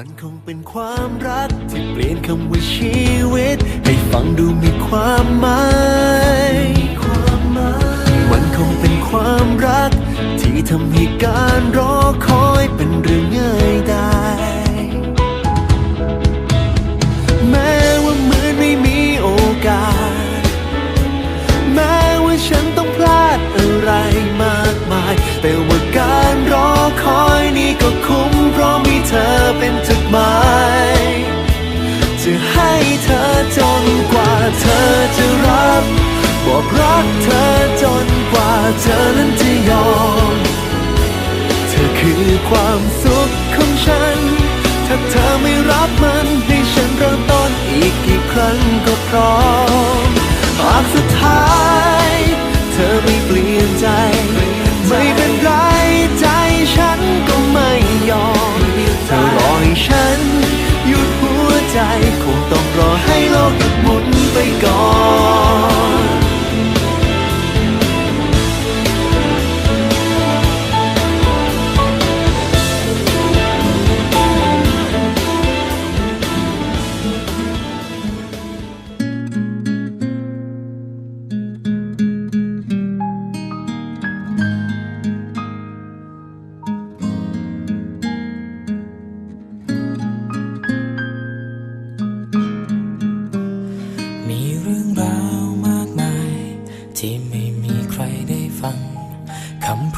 มันคงเป็นความรัก ที่เปลี่ยนคำว่าชีวิต ให้ฟังดูมีความหมายความหมาย มันคงเป็นความรัก ที่ทำให้การรอ จนกว่าเธอจะรับบอกรักเธอจนกว่าเธอนั้นจะยอม เธอคือความสุขของฉัน ถ้าเธอไม่รับมันให้ฉันเริ่มต้นอีกกี่ครั้งก็พร้อมหากสุดท้าย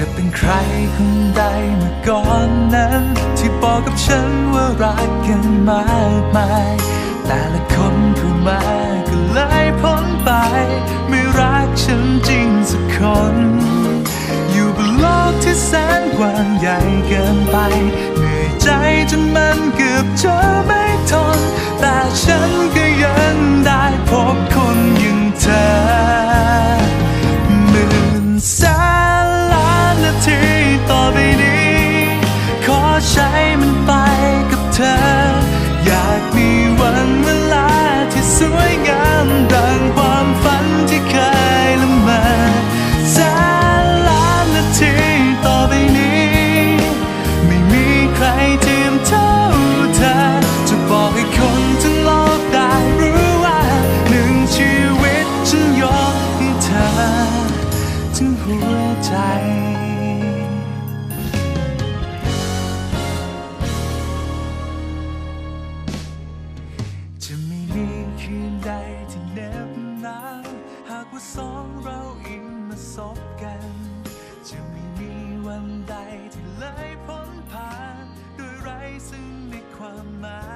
จะเป็นใครคนใดเมื่อก่อนนั้น ที่บอกกับฉันว่ารักกันมากมาย แต่ละคนเข้มาก็เลยพ้นไป ไม่รักฉันจริงสักคน อยู่บนโลกที่แสนกว้างใหญ่เกินไป เหนื่อยใจจนมันเกือบจะ สองเราอิ่มมาสบกัน จะไม่มีวันใดที่เลยพ้นผ่าน โดยไร้ซึ่งในความหมาย